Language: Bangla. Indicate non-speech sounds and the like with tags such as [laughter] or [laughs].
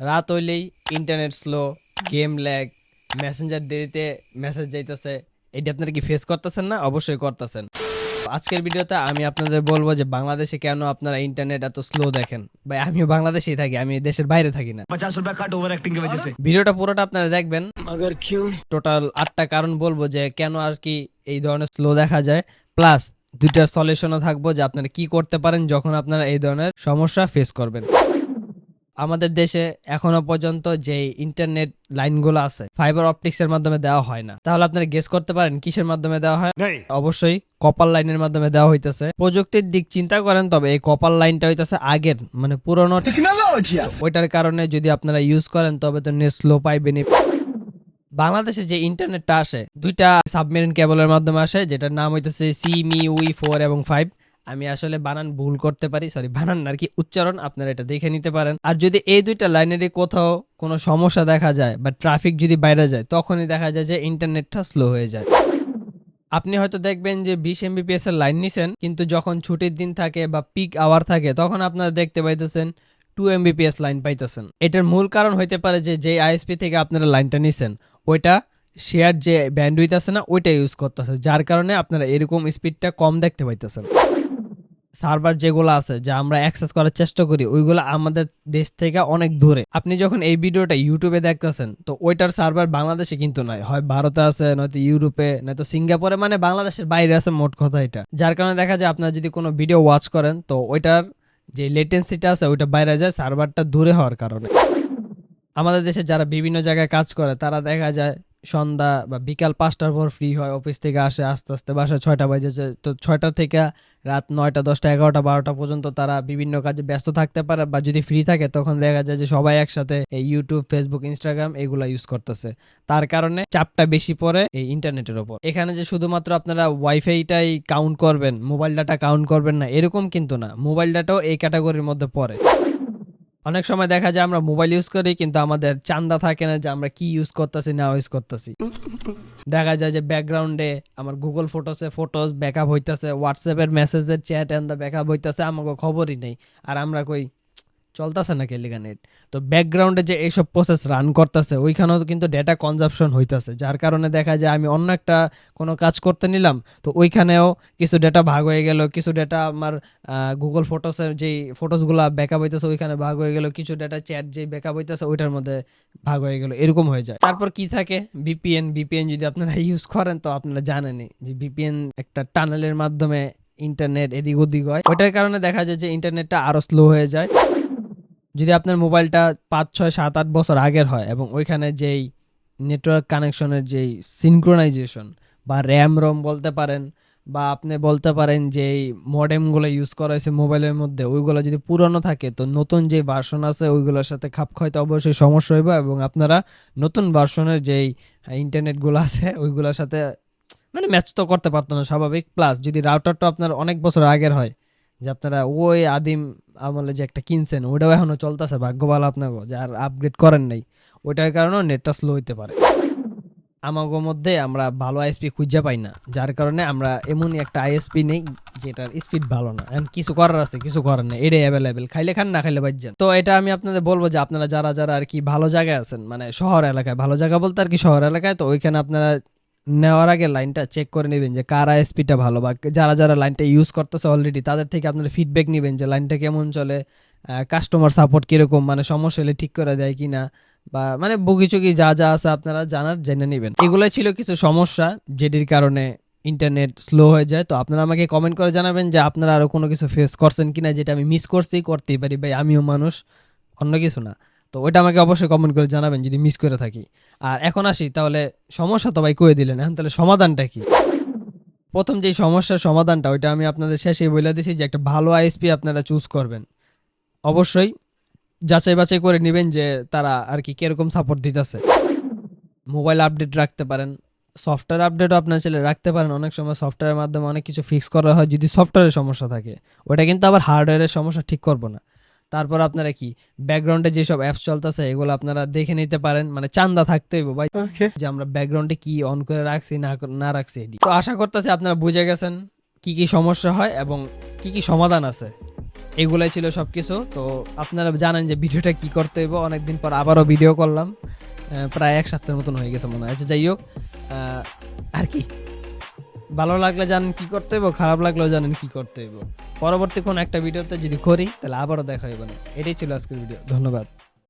রাত হইলেই internet slow game lag messenger দেরিতে মেসেজ যাইতেছে এটি আপনারা কি ফেস করতেছেন না? অবশ্যই করতেছেন। আজকের ভিডিওতে আমি আপনাদের বলব যে বাংলাদেশে কেন আপনারা ইন্টারনেট এত স্লো দেখেন? ভাই আমিও বাংলাদেশেই থাকি আমি দেশের বাইরে থাকি না। পঞ্চাশ রুপিয়া কাট ওভার অ্যাক্টিং ভিডিওটা পুরোটা আপনারা দেখবেন। Agar Q? টোটাল আটটা কারণ বলব যে কেন আর কি এই ধরনের স্লো দেখা যায়। প্লাস দুইটার সলিউশনও থাকব যে আপনারা কি করতে পারেন যখন আপনারা এই ধরনের সমস্যা ফেস করবেন। আমাদের দেশে এখনও পর্যন্ত যে ইন্টারনেট লাইনগুলো আছে ফাইবার অপটিক্স এর মাধ্যমে দেওয়া হয় না। তাহলে আপনারা গেস করতে পারেন কিসের মাধ্যমে দেওয়া হয়? অবশ্যই কপার লাইনের মাধ্যমে দেওয়া হইতেছে। প্রযুক্তির দিক চিন্তা করেন তবে এই কপার লাইনটা হইতেছে আগের মানে পুরনো। ওইটার কারণে যদি আপনারা ইউজ করেন তবে তো নেট স্লো পাইবেন বাংলাদেশে যে ইন্টারনেটটা আসে দুইটা সাবমেরিন কেবলের মাধ্যমে আসে যেটার নাম হইতেছে সিমি উই ফোর এবং ফাইভ আমি আসলে বানান ভুল করতে পারি সরি বানান আর কি উচ্চারণ আপনারা এটা দেখে নিতে পারেন। আর যদি এই দুইটা লাইনেরই কোথাও কোনো সমস্যা দেখা যায় বা ট্রাফিক যদি বাইরে যায়, তখনই দেখা যায় যে ইন্টারনেটটা স্লো হয়ে যায়। আপনি হয়তো দেখবেন যে বিশ এমবিপিএস এর লাইন নিছেন, কিন্তু যখন ছুটির দিন থাকে বা পিক আওয়ার থাকে, তখন আপনারা দেখতে পাইতেছেন টু এমবিপিএস লাইন পাইতেছেন। এটার মূল কারণ হইতে পারে যে যে আইএসপি থেকে আপনারা লাইনটা নিছেন, ওইটা শেয়ার যে ব্যান্ডউইথ আছে না, ওইটা ইউজ করতেছে, যার কারণে আপনারা এরকম স্পিডটা কম দেখতে পাইতেছেন। সার্ভার যেগুলো আছে, যা আমরা অ্যাক্সেস করার চেষ্টা করি, ওইগুলো আমাদের দেশ থেকে অনেক দূরে। আপনি যখন এই ভিডিওটা ইউটিউবে দেখতেছেন, তো ওইটার সার্ভার বাংলাদেশে কিন্তু নাই হয় ভারতে আছে, নয়তো ইউরোপে, নয়তো সিঙ্গাপুরে মানে বাংলাদেশের বাইরে আছে, মোট কথা এটা। যার কারণে দেখা যায় আপনার যদি কোনো ভিডিও ওয়াচ করেন, তো ওইটার যে লেটেন্সিটা আছে, ওইটা বাইরে যায় সার্ভারটা দূরে হওয়ার কারণে। আমাদের দেশে যারা বিভিন্ন জায়গায় কাজ করে, তারা দেখা যায় সন্ধ্যা বা বিকাল পাঁচটার পর ফ্রি হয় অফিস থেকে আসে আস্তে আস্তে। বাসায় ছয়টা বাজেছে তো ছয়টা থেকে রাত নয়টা, দশটা, এগারোটা, বারোটা পর্যন্ত তারা বিভিন্ন কাজে ব্যস্ত থাকতে পারে বা যদি ফ্রি থাকে, তখন দেখা যায় যে সবাই একসাথে এই ইউটিউব ফেসবুক ইনস্টাগ্রাম এগুলা ইউজ করতেছে। তার কারণে চাপটা বেশি পড়ে এই ইন্টারনেটের ওপর। এখানে যে শুধুমাত্র আপনারা ওয়াইফাইটাই কাউন্ট করবেন মোবাইল ডাটা কাউন্ট করবেন না, এরকম কিন্তু না। মোবাইল ডাটাও এই ক্যাটাগরির মধ্যে পড়ে। অনেক সময় দেখা যায় আমরা মোবাইল ইউজ করি, কিন্তু আমাদের চান্দা থাকে না যে আমরা কি ইউজ করতেছি, না ইউজ করতেছি। দেখা যায় যে ব্যাকগ্রাউন্ডে আমার গুগল ফটোসে ফটোস ব্যাকআপ হইতেছে হোয়াটসঅ্যাপের মেসেজের চ্যাট এন্ড দ্য ব্যাকআপ হইতেছে, আমাকে খবরই নেই। আর আমরা কই চলতেছে না কেলিগা নেট তো ব্যাকগ্রাউন্ডে যে এইসব প্রসেস রান করতেছে, ওইখানেও কিন্তু ডেটা কনজাপশন হইতাছে, যার কারণে দেখা যায় আমি অন্য একটা কোনো কাজ করতে নিলাম, তো ওইখানেও কিছু ডেটা ভাগ হয়ে গেল, কিছু ডেটা আমার গুগল ফটোসের যেই ফটোসগুলা ব্যাকআপ হইতেছে, ওইখানে ভাগ হয়ে গেল, কিছু ডেটা চ্যাট যেই ব্যাকআপ হইতেছে, ওইটার মধ্যে ভাগ হয়ে গেল, এরকম হয়ে যায়। তারপর কি থাকে? বিপিএন বিপিএন যদি আপনারা [laughs] ইউজ করেন, তো আপনারা জানেনই যে বিপিএন একটা টানেলের মাধ্যমে ইন্টারনেট এদিক ওদিক হয়। ওইটার কারণে দেখা যায় যে ইন্টারনেটটা আরও স্লো হয়ে যায়। যদি আপনার মোবাইলটা পাঁচ, ছয়, সাত, আট বছর আগের হয় এবং ওইখানে যেই নেটওয়ার্ক কানেকশনের যেই সিনক্রোনাইজেশন বা র্যাম রম বলতে পারেন বা আপনি বলতে পারেন যে এই মডেমগুলো ইউজ করা হয়েছে মোবাইলের মধ্যে, ওইগুলো যদি পুরনো থাকে তো নতুন যে ভার্সন আছে ওইগুলোর সাথে খাপ খাইতে অবশ্যই সমস্যা হইবে এবং আপনারা নতুন ভার্সনের যেই ইন্টারনেটগুলো আছে ওইগুলোর সাথে মানে ম্যাচ তো করতে পারতো না, স্বাভাবিক। প্লাস যদি রাউটারটা আপনার অনেক বছর আগের হয়, যে আপনারা ওই আদিম আমলে যে একটা কিনছেন ওটাও এখনও চলতেছে ভাগ্য ভালো আপনাকে যে আর আপগ্রেড করেন নাই। ওইটার কারণেও নেটটা স্লো হইতে পারে। আমাগো মধ্যে আমরা ভালো আইএসপি খুঁজে পাই না, যার কারণে আমরা এমনই একটা আইএসপি নেই, যেটার স্পিড ভালো না। এখন কিছু করার আছে, কিছু করার নেই, এটাই অ্যাভেলেবেল খাইলে খান, না খাইলে বাজ্যান তো এটা আমি আপনাদের বলব যে, আপনারা যারা যারা আর কি ভালো জায়গায় আছেন মানে শহর এলাকায়, ভালো জায়গা বলতে আর কি শহর এলাকায়, তো ওইখানে আপনারা নেওয়ার আগে লাইনটা চেক করে নেবেন যে কার আইএসপিটা ভালো বা যারা যারা লাইনটা ইউজ করতেছে অলরেডি তাদের থেকে আপনারা ফিডব্যাক নেবেন যে লাইনটা কেমন চলে কাস্টমার সাপোর্ট কীরকম মানে সমস্যা হলে ঠিক করে দেয় কিনা, বা মানে বগিচুগি যা যা আছে আপনারা জানার, জেনে নেবেন। এগুলো ছিল কিছু সমস্যা, যেটির কারণে ইন্টারনেট স্লো হয়ে যায়। তো আপনারা আমাকে কমেন্ট করে জানাবেন যে আপনারা আরও কোনো কিছু ফেস করছেন কিনা, যেটা আমি মিস করছি, করতেই পারি ভাই, আমিও মানুষ, অন্য কিছু না। তো ওইটা আমাকে অবশ্যই কমেন্ট করে জানাবেন যদি মিস করে থাকি। আর এখন আসি, তাহলে সমস্যা তো ভাই কয়ে দিলেন? এখন তাহলে সমাধানটা কি? প্রথম যে সমস্যার সমাধানটা, ওইটা আমি আপনাদের শেষে বলে দিছি যে একটা ভালো আইএসপি আপনারা চুজ করবেন। অবশ্যই যাচাই বাছাই করে নেবেন যে তারা আর কি কীরকম সাপোর্ট দিতেছে। মোবাইল আপডেট রাখতে পারেন সফটওয়্যার আপডেটও আপনার ছেলে রাখতে পারেন। অনেক সময় সফটওয়্যারের মাধ্যমে অনেক কিছু ফিক্স করা হয় যদি সফটওয়্যারের সমস্যা থাকে। ওটা কিন্তু আবার হার্ডওয়্যারের সমস্যা ঠিক করব না। তারপর আপনারা কি? ব্যাকগ্রাউন্ডে যেসব অ্যাপস চলতেছে এগুলো আপনারা দেখে নিতে পারেন। মানে চান্দা থাকতে হইব ভাই। যে আমরা ব্যাকগ্রাউন্ডে কি অন করে রাখছি না না রাখছি এটি। তো আশা করতেছি আপনারা বুঝে গেছেন কি কি সমস্যা হয় এবং কি কি সমাধান আছে। এগুলাই ছিল সবকিছু। তো আপনারা জানেন যে ভিডিওটা কি করতে হইব। অনেকদিন পর আবারও ভিডিও করলাম। প্রায় এক সপ্তাহের মতন হয়ে গেছে মনে হয়। আচ্ছা, যাই হোক। আহ, আর কি? ভালো লাগলে জানেন কি করতে হইব, খারাপ লাগলেও জানেন কি করতে হইব। পরবর্তী কোন একটা ভিডিওতে যদি করি, তাহলে আবারও দেখা হইব না। এটাই ছিল আজকের ভিডিও। ধন্যবাদ।